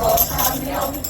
for from him.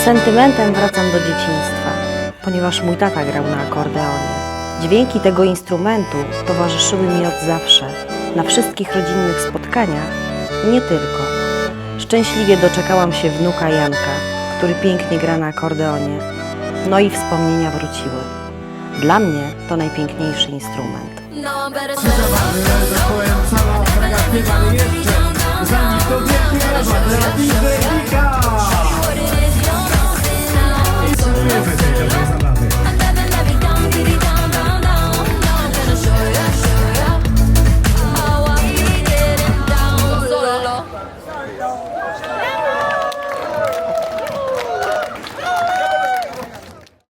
Z sentymentem wracam do dzieciństwa, ponieważ mój tata grał na akordeonie. Dźwięki tego instrumentu towarzyszyły mi od zawsze, na wszystkich rodzinnych spotkaniach, nie tylko. Szczęśliwie doczekałam się wnuka Janka, który pięknie gra na akordeonie. No i wspomnienia wróciły. Dla mnie to najpiękniejszy instrument. No,